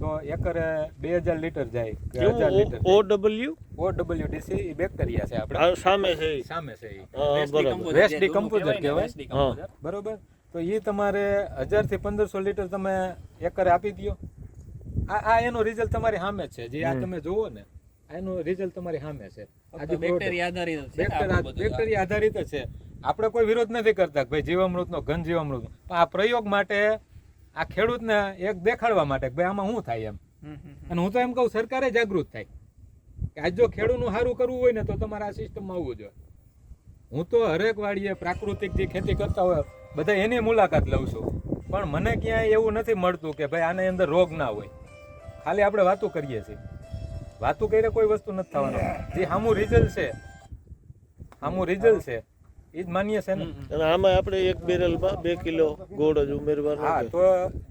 તો એકરે બે હજાર લીટર જાય કે હજાર litre O W O W DC એ બેક્ટેરિયા છે આપણે. સામે છે સામે છે વેસ્ટ decomposer કહેવાય. બરોબર? તો એ તમારે હજારથી પંદરસો લીટર તમે એકરે આપી દ્યો. આ આ એનું રિઝલ્ટ તમારી સામે છે. જે આ તમે જુઓ ને આ એનું રિઝલ્ટ તમારી સામે છે. આજે બેક્ટેરિયા આધારિત છે બેક્ટેરિયા આધારિત છે. આપણે કોઈ વિરોધ નથી કરતા ભાઈ ભાઈ જીવામૃતનો ઘન જીવામૃત પણ આ પ્રયોગ માટે આ ખેડૂતને એક દેખાડવા માટે ભાઈ આમાં શું થાય એમ. અને હું તો એમ કહું સરકારે જાગૃત થાય. કે આજ જો ખેડૂતનું સારું કરવું હોય ને તો તમારે આ સિસ્ટમમાં આવવું જોઈએ. હું તો હરેક વાડીએ પ્રાકૃતિક જે ખેતી કરતા હોય બધા એની મુલાકાત લઉં છું. પણ મને ક્યાંય એવું નથી મળતું કે ભાઈ આની અંદર રોગ ના હોય. ખાલી આપણે વાતો કરીએ છીએ. વાતો કરીને કોઈ વસ્તુ નથી થવાનું. જે સામું રિઝલ્ટ છે સામું રિઝલ્ટ છે એ જ માન્ય છે ને. અને આમાં આપણે એક બેરલમાં બે કિલો ગોળ જ ઉમેરવાનો હા તો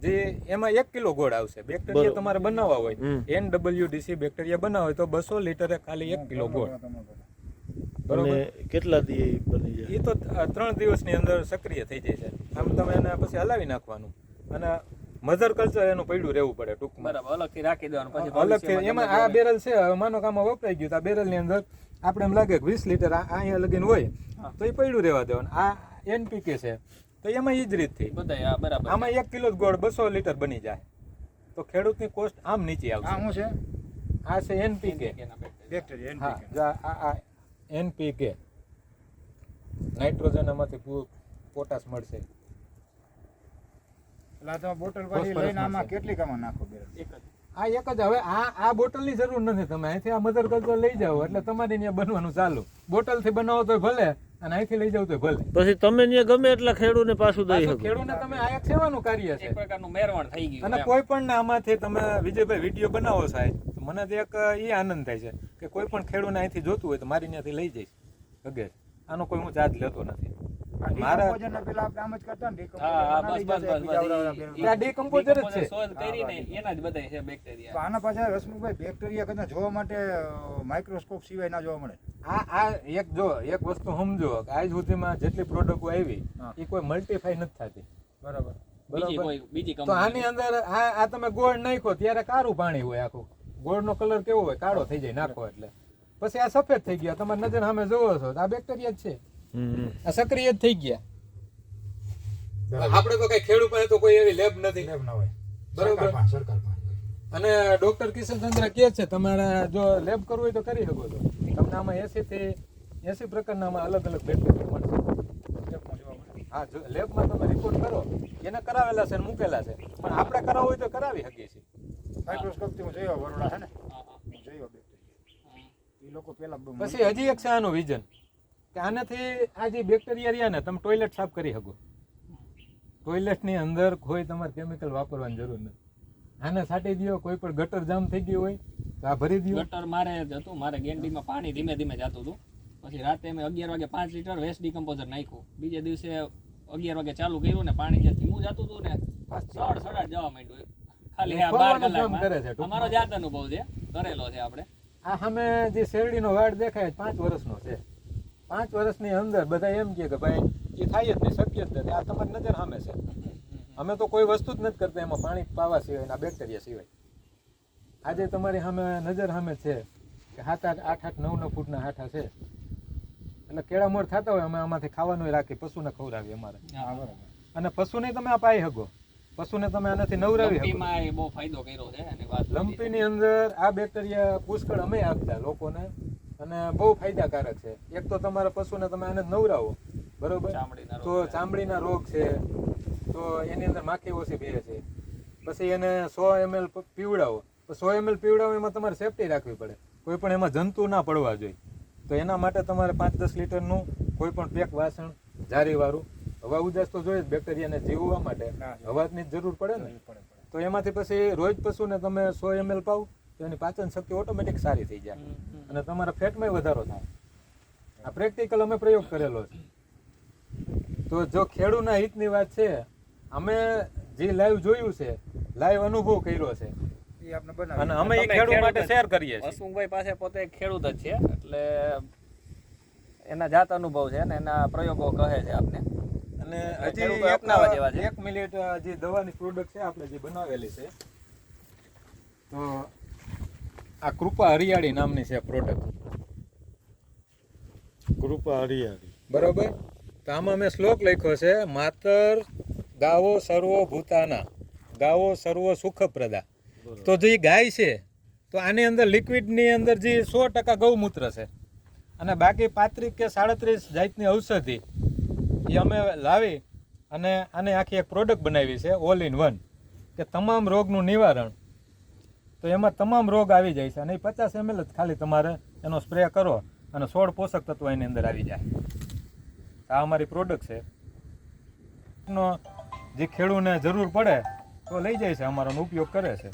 જે એમાં એક કિલો ગોળ આવશે. બેક્ટેરિયા તમારે બનાવવા હોય. એન ડબલ્યુ ડીસી બેક્ટેરિયા બનાવવા હોય તો બસો લીટરે ખાલી એક કિલો ગોળ. અને કેટલા દી બની જાય? એ તો ત્રણ દિવસની અંદર સક્રિય થઈ જાય છે. આમ તમે એને પછી હલાવી નાખવાનું. અને મધર કલ્ચર એનું પડ્યું રહેવું પડે ટૂંકમાં. બરાબર અલગથી રાખી દેવાનું પછી અલગથી એમાં આ બેરલ છે માનો કામ આમાં વપરાઈ ગયું તો આ બેરલની અંદર આપણે એમ લાગે કે વીસ લીટર અહીંયા લગીને હોય તો એ પડ્યું રહેવા દેવાનું. આ એનપીકે છે. તો એમાં એ જ રીતથી બધાય બરાબર આમાં એક કિલો ગોળ બસો લીટર બની જાય. તો ખેડૂતની કોસ્ટ આમ નીચે આવશે. આ શું છે? આ છે એનપીકે એના બેક્ટેરિયા. એનપીકે નાઇટ્રોજન આમાંથી પૂ- પોટાશ મળશે. એટલે આ તમે બોટલ પાછી લઈને આમાં કેટલી કામાં નાખો એક જ. આ એક જ હવે આ આ બોટલની જરૂર નથી તમે. અહીંથી આ મધર કલ્ચર લઈ જાઓ એટલે તમારે ત્યાં બનવાનું ચાલુ. બોટલથી બનાવો તો ભલે અને અહીંથી લઈ જાવ તો ભલે. પછી તમે ત્યાં ગમે એટલા ખેડૂને પાછું દઈ શકો. ખેડૂતને તમે આ એક સેવાનું કાર્ય છે. એક પ્રકારનું મેરવણ થઈ ગયું અને કોઈ પણ આમાંથી તમે વિજયભાઈ વીડિયો બનાવો સાહેબ તો મને તો એક એ આનંદ થાય છે કે કોઈ પણ ખેડૂતને અહીંથી જોતું હોય તો મારી ત્યાંથી લઈ જઈશ. અગે આનો કોઈ હું ચાર્જ લેતો નથી. આના પાછા હસમુખભાઈ બેક્ટેરિયા કદાચ જોવા માટે માઇક્રોસ્કોપ સિવાય ના જોવા મળે. આ આ એક જો એક વસ્તુ સમજો કે આજ સુધીમાં જેટલી પ્રોડક્ટ આવી એ કોઈ મલ્ટીફાઈ નથી થતી. બરાબર. બરાબર? તો આની અંદર આ આ તમે ગોળ નાખો ત્યારે કારું પાણી હોય આખું. ગોળનો કલર કેવો હોય? કાળો થઈ જાય નાખો એટલે. પછી આ સફેદ થઈ ગયા. તમારી નજર સામે જોવો છો તો આ બેક્ટેરિયા જ છે. આ સક્રિય થઈ ગયા. આપણે તો કઈ ખેડૂત પાસે તો કોઈ એવી લેબ નથી. લેબ ના હોય. બરોબર. સરકાર. અને ડોક્ટર કિશનચંદ્ર કહે છે તમારે જો લેબ કરવું હોય તો કરી શકો છો. તમને આમાં એસી થી એસી પ્રકારના આમાં અલગ અલગ બેક્ટેરિયા મળશે. જોવા મળે. હા જો લેબમાં તમે રિપોર્ટ કરો એને કરાવેલા છે મૂકેલા છે. પણ આપણે કરાવવું હોય તો કરાવી શકીએ છીએ. માઇક્રોસ્કોપથી હું જોયો વરોડા છે ને? જોયો એ લોકો પેલા પછી હજી એક છે આનું વિઝન કે આનાથી આ જે બેક્ટેરિયા રહ્યા ને તમે ટોયલેટ સાફ કરી શકો. ટોયલેટની અંદર કોઈ તમારે કેમિકલ વાપરવાની જરૂર નથી. આને સાટી દો કોઈ પણ ગટર જામ થઈ ગયું હોય તો આ ભરી દો. ગટર મારે હતું મારે ગેંડીમાં પાણી ધીમે ધીમે જતું હતું. પછી રાતે મેં અગિયાર વાગે પાંચ લીટર વેસ્ટ ડિકમ્પોઝર નાખ્યું. બીજે દિવસે અગિયાર વાગે ચાલુ કર્યું ને પાણી જે ધીમું જતું હતું ને સડ સડાટ જવા માંડ્યું ખાલી આ બાર કલાકમાં. અમારો જાત અનુભવ છે કરેલો છે આપણે. આ સામે જે શેરડીનો વાડ દેખાય પાંચ વર્ષનો છે. પાંચ વર્ષની અંદર બધા એમ કે ભાઈ એ થાય જ નહીં શક્ય જ નથી આ તમારી નજર સામે છે. અમે તો કોઈ વસ્તુ જ નથી કરતા એમાં પાણી પાવા સિવાય આ બેક્ટેરિયા સિવાય. આજે તમારી સામે નજર સામે છે કે સાત આઠ આઠ આઠ નવ નવ ફૂટના હાથા છે. એટલે કેળા મોર થતા હોય અમે આમાંથી ખાવાનું રાખી પશુને ખવડાવીએ અમારે. અને પશુને તમે આ પાઈ શકો. પશુને તમે આનાથી નવરાવી બહુ ફાયદો કર્યો છે. લંપીની અંદર આ બેક્ટેરિયા પુષ્કળ અમે આપતા લોકોને. અને બહુ ફાયદાકારક છે. એક તો તમારા પશુને તમે આને નવરાવો બરોબર? ચામડીના તો ચામડીના રોગ છે તો એની અંદર માખી ઓછી બે છે. પછી એને સો એમએલ પીવડાવો. તો સો એમએલ પીવડાવો એમાં તમારે સેફટી રાખવી પડે. કોઈ પણ એમાં જંતુ ના પડવા જોઈએ. તો એના માટે તમારે પાંચ દસ લીટરનું કોઈ પણ પેક વાસણ જારીવાળું હવા ઉજાસ તો જોઈએ બેક્ટેરિયાને જીવવા માટે. હવાની જરૂર પડે ને? તો એમાંથી પછી રોજ પશુને તમે સો એમએલ પાવ. તો એની પાચન શક્તિ ઓટોમેટિક સારી થઈ જાય. અને તમારા ફેટમાં વધારો થાય. આ પ્રેક્ટિકલ અમે પ્રયોગ કરેલો છે. તો જો ખેડૂના હિતની વાત છે અમે જે લાઈવ જોયું છે લાઈવ અનુભવ કર્યો છે. એ અને અમે એ ખેડૂત માટે શેર કરીએ છીએ. હસમુખભાઈ પાસે પોતે ખેડૂત જ છે એટલે એના જાત અનુભવ છે ને એના પ્રયોગો કહે છે આપને. અને હજી એક જેવા છે. એક મિનિટ જે દવાની પ્રોડક્ટ છે આપણે જે બનાવેલી છે. આ કૃપા હરિયાળી નામની છે પ્રોડક્ટ કૃપા હરિયાળી. બરોબર? તો આમાં મેં શ્લોક લખ્યો છે માતર ગાવો સર્વો ભૂતાના ગાવો સર્વો સુખપ્રદા. તો જે ગાય છે તો આની અંદર લિક્વિડની અંદર જે સો ટકા ગૌમૂત્ર છે. અને બાકી પાંત્રીસ કે સાડત્રીસ જાતની ઔષધિ એ અમે લાવી અને આને આખી એક પ્રોડક્ટ બનાવી છે ઓલ ઇન વન કે તમામ રોગનું નિવારણ. તો એમાં તમામ રોગ આવી જાય છે. અને એ પચાસ એમએલ જ ખાલી તમારે એનો સ્પ્રે કરો અને સોળ પોષક તત્વો એની અંદર આવી જાય. આ અમારી પ્રોડક્ટ છે. નો જે ખેડૂને જરૂર પડે તો લઈ જાય છે, અમારો ઉપયોગ કરે છે.